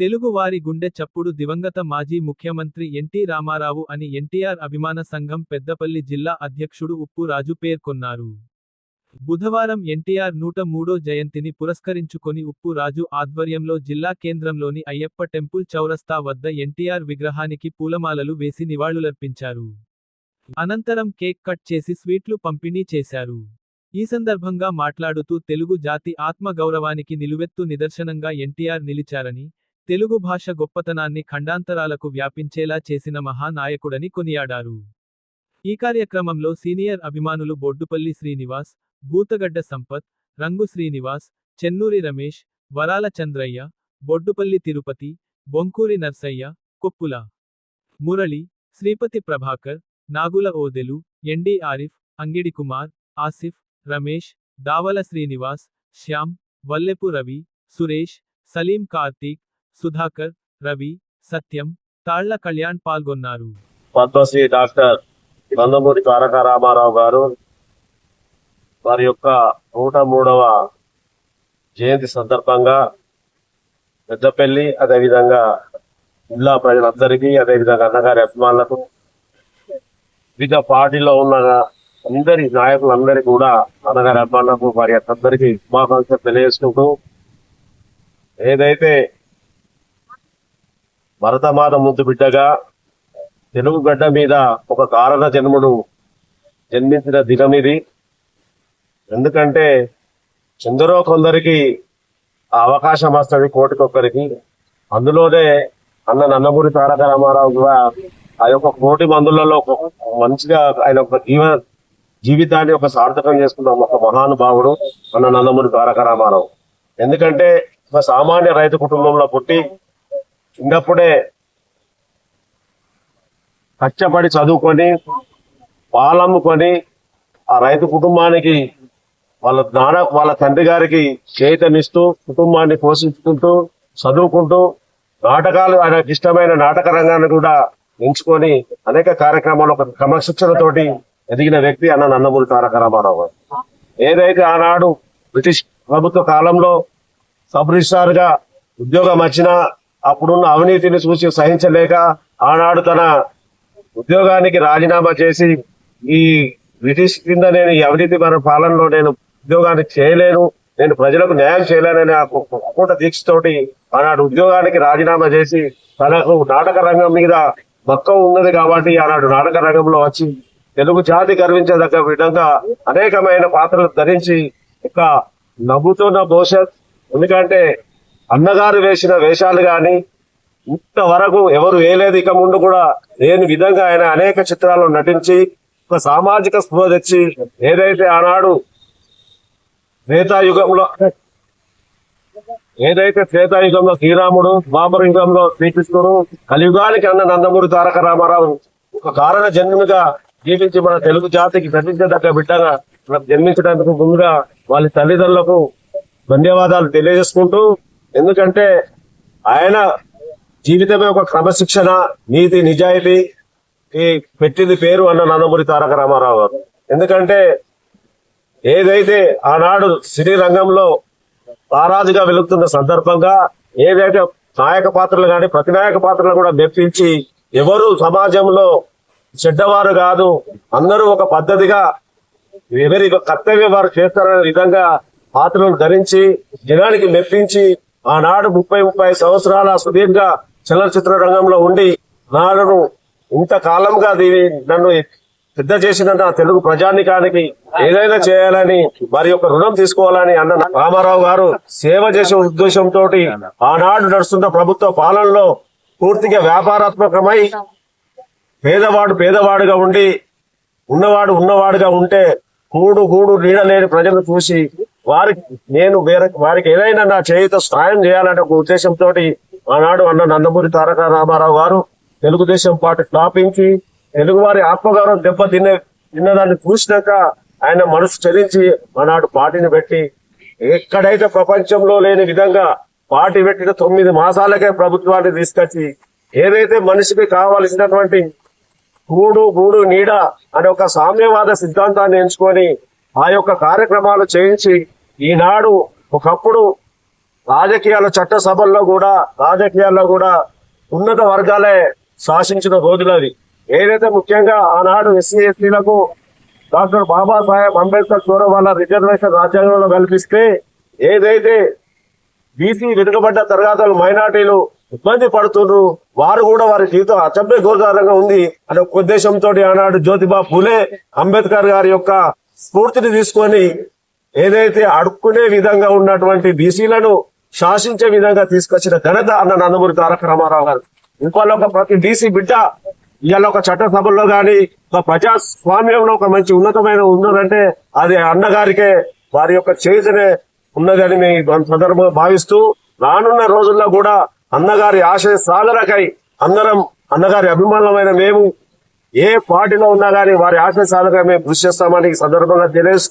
తెలుగువారి గుండె చప్పుడు దివంగత మాజీ ముఖ్యమంత్రి ఎన్టీ రామారావు అని ఎన్టీఆర్ అభిమాన సంఘం పెద్దపల్లి జిల్లా అధ్యక్షుడు ఉప్పు రాజు పేర్కొన్నారు. బుధవారం ఎన్టీఆర్ నూట మూడో జయంతిని పురస్కరించుకొని ఉప్పు రాజు ఆధ్వర్యంలో జిల్లా కేంద్రంలోని అయ్యప్ప టెంపుల్ చౌరస్తా వద్ద ఎన్టీఆర్ విగ్రహానికి పూలమాలలు వేసి నివాళులర్పించారు. అనంతరం కేక్ కట్ చేసి స్వీట్లు పంపిణీ చేశారు. ఈ సందర్భంగా మాట్లాడుతూ తెలుగు జాతి ఆత్మ గౌరవానికి నిలువెత్తు నిదర్శనంగా ఎన్టీఆర్ నిలిచారని తెలుగు భాష గొప్పతనాన్ని ఖండాంతరాలకు వ్యాపించేలా చేసిన మహానాయకుడని కొనియాడారు. ఈ కార్యక్రమంలో సీనియర్ అభిమానులు బొడ్డుపల్లి శ్రీనివాస్ భూతగడ్డ సంపత్ రంగు శ్రీనివాస్ చెన్నూరి రమేష్ వరాల చంద్రయ్య బొడ్డుపల్లి తిరుపతి బొంకూరి నర్సయ్య కొప్పుల మురళి శ్రీపతి ప్రభాకర్ నాగుల ఓదెలు ఎండి ఆరిఫ్ అంగిడి కుమార్ ఆసిఫ్ రమేష్ దావల శ్రీనివాస్ శ్యామ్ వల్లెపు రవి సురేష్ సలీం కార్తీక్ సుధాకర్ రవి సత్యం తాళ్ళ కళ్యాణ్ పాల్గొన్నారు. పద్మశ్రీ డాక్టర్ నందమూరి తారక రామారావు గారు వారి యొక్క నూట మూడవ జయంతి సందర్భంగా పెద్దపల్లి అదేవిధంగా జిల్లా ప్రజలందరికీ అదేవిధంగా అన్నగారి అభిమానులకు వివిధ పార్టీలో ఉన్న అందరి నాయకులందరికీ కూడా అన్నగారి అభిమానులకు వారి అందరికీ శుభాకాంక్షలు తెలియజేసుకుంటూ ఏదైతే భరతమాత ముందు బిడ్డగా తెలుగు గడ్డ మీద ఒక కారణ జన్ముడు జన్మించిన దినం ఇది. ఎందుకంటే ఎందరో కొందరికి ఆ అవకాశం వస్తుంది కోటికొక్కరికి. అందులోనే అన్న నందమూరి తారక రామారావు కూడా ఆ యొక్క కోటి మందులలో ఒక మంచిగా ఆయన ఒక జీవ జీవితాన్ని ఒక సార్థకం చేసుకున్న ఒక మహానుభావుడు మన నందమూరి తారక రామారావు. ఎందుకంటే ఒక సామాన్య రైతు కుటుంబంలో పుట్టి చిన్నప్పుడే కష్టపడి చదువుకొని పాలమ్ముకొని ఆ రైతు కుటుంబానికి వాళ్ళ నాన్న వాళ్ళ తండ్రి గారికి చేతనిస్తూ కుటుంబాన్ని పోషించుకుంటూ చదువుకుంటూ నాటకాలు ఆయనకు ఇష్టమైన నాటక రంగాన్ని కూడా ఎంచుకొని అనేక కార్యక్రమాలు ఒక క్రమశిక్షణతోటి ఎదిగిన వ్యక్తి అన్న నందమూరి తారక రామారావు గారు ఏదైతే ఆనాడు బ్రిటిష్ ప్రభుత్వ కాలంలో సబ్ రిజిస్ట్రార్గా ఉద్యోగం వచ్చినా అప్పుడున్న అవినీతిని చూసి సహించలేక ఆనాడు తన ఉద్యోగానికి రాజీనామా చేసి ఈ బ్రిటిష్ కింద నేను ఈ అవినీతి మన పాలనలో నేను ఉద్యోగాన్ని చేయలేను నేను ప్రజలకు న్యాయం చేయలేనని ఆ కూట దీక్షతోటి ఆనాడు ఉద్యోగానికి రాజీనామా చేసి తనకు నాటక రంగం మీద మక్కం ఉన్నది కాబట్టి ఆనాడు నాటక రంగంలో వచ్చి తెలుగు జాతి గర్వించదగ్గ విధంగా అనేకమైన పాత్రలు ధరించి ఒక నవ్వుతున్న భవిష్యత్. ఎందుకంటే అన్నగారు వేసిన వేషాలు గాని ఇంతవరకు ఎవరు వేయలేదు. ఇక ముందు కూడా లేని విధంగా ఆయన అనేక చిత్రాల్లో నటించి ఒక సామాజిక స్పృహ తెచ్చి ఏదైతే ఆనాడు నేతాయుగంలో ఏదైతే త్రేతాయుగంలో శ్రీరాముడు ద్వాపర యుగంలో శ్రీకృష్ణుడు కలియుగానికి అన్న నందమూరి తారక రామారావు ఒక కారణ జన్ముగా జీవించి మన తెలుగు జాతికి ప్రతిష్ఠదగ్గ బిడ్డగా జన్మించడానికి ముందుగా వాళ్ళ తల్లిదండ్రులకు ధన్యవాదాలు తెలియజేసుకుంటూ ఎందుకంటే ఆయన జీవితమే ఒక క్రమశిక్షణ నీతి నిజాయితీ ఈ పెట్టింది పేరు అన్న నందమూరి తారక రామారావు గారు. ఎందుకంటే ఏదైతే ఆనాడు సినీ రంగంలో తారాజుగా వెలుగుతున్న సందర్భంగా ఏదైతే నాయక పాత్రలు కానీ ప్రతినాయక పాత్రలు కూడా మెప్పించి ఎవరు సమాజంలో చెడ్డవారు కాదు అందరూ ఒక పద్ధతిగా ఎవరి కర్తవ్యం వారు చేస్తారనే విధంగా పాత్రలను ధరించి జనానికి మెప్పించి ఆనాడు ముప్పై ముప్పై సంవత్సరాల సుదీర్ఘ చలనచిత్ర రంగంలో ఉండి నాడును ఇంతకాలంగా దీని నన్ను సిద్ధ చేసినంత తెలుగు ప్రజానికానికి ఏదైనా చేయాలని వారి యొక్క రుణం తీసుకోవాలని అన్న రామారావు గారు సేవ చేసే ఉద్దేశంతో ఆనాడు నడుస్తున్న ప్రభుత్వ పాలనలో పూర్తిగా వ్యాపారాత్మకమై పేదవాడు పేదవాడుగా ఉండి ఉన్నవాడు ఉన్నవాడుగా ఉంటే కూడు గూడు నీడ లేని చూసి వారికి నేను వేరే వారికి ఏదైనా నా చేయుత సాయం చేయాలనే ఒక ఉద్దేశంతో ఆనాడు అన్న నందమూరి తారక రామారావు గారు తెలుగుదేశం పార్టీ స్థాపించి తెలుగువారి ఆత్మగౌరవం దెబ్బ తినే తిన్నదాన్ని చూసినాక ఆయన మనసు చలించి మనాడు పార్టీని పెట్టి ఎక్కడైతే ప్రపంచంలో లేని విధంగా పార్టీ పెట్టిన తొమ్మిది మాసాలకే ప్రభుత్వాన్ని తీసుకొచ్చి ఏదైతే మనిషికి కావలసినటువంటి కూడు గూడు నీడ అనే ఒక సామ్యవాద సిద్ధాంతాన్ని ఎంచుకొని ఆ యొక్క కార్యక్రమాలు చేయించి ఈనాడు ఒకప్పుడు రాజకీయాల చట్ట సభల్లో కూడా రాజకీయాల్లో కూడా ఉన్నత వర్గాలే శాసించిన రోజులు ఏదైతే ముఖ్యంగా ఆనాడు ఎస్సీ ఎస్టీలకు డాక్టర్ బాబాసాహెబ్ అంబేద్కర్ చూడడం వాళ్ళ రిజర్వేషన్ రాజ్యాంగంలో కల్పిస్తే ఏదైతే బీసీ వెనుకబడ్డ తరగతులు మైనార్టీలు ఇబ్బంది పడుతున్నారు వారు కూడా వారి జీవితం అచంబే గోదారంగా ఉంది అనే ఒక ఉద్దేశంతో ఆనాడు జ్యోతిబా పూలే అంబేద్కర్ గారి యొక్క స్ఫూర్తిని తీసుకొని ఏదైతే అడుక్కునే విధంగా ఉన్నటువంటి బీసీలను శాసించే విధంగా తీసుకొచ్చిన ఘనత అన్న నందమూరి తారక రామారావు గారు. ఇంకోలో ప్రతి బీసీ బిడ్డ ఇవాళ ఒక చట్టసభలో గాని ఒక ప్రజాస్వామ్యంలో ఒక మంచి ఉన్నతమైన ఉన్నదంటే అది అన్నగారికే వారి యొక్క చేతనే ఉన్నదని మేము సందర్భంగా భావిస్తూ రానున్న రోజుల్లో కూడా అన్నగారి ఆశయ సాధనకై అందరం అన్నగారి అభిమానమైన మేము ఏ పార్టీలో ఉన్నా గానీ వారి ఆశయ సాధనకై మేము కృషి చేస్తామని సందర్భంగా తెలియజేసుకుంటూ